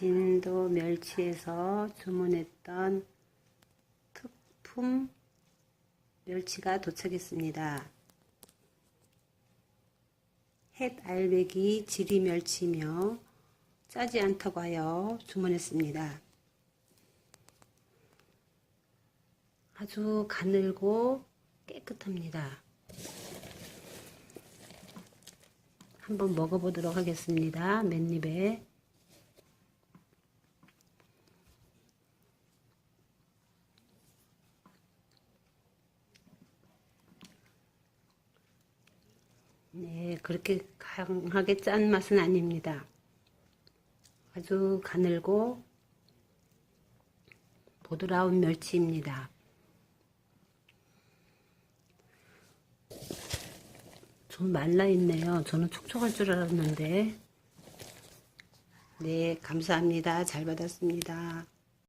진도 멸치에서 주문했던 특품 멸치가 도착했습니다. 햇 알배기 지리 멸치며 짜지 않다고 하여 주문했습니다. 아주 가늘고 깨끗합니다. 한번 먹어보도록 하겠습니다. 맨입에 네, 그렇게 강하게 짠 맛은 아닙니다. 아주 가늘고 보드라운 멸치입니다. 좀 말라 있네요. 저는 촉촉할 줄 알았는데. 네, 감사합니다. 잘 받았습니다.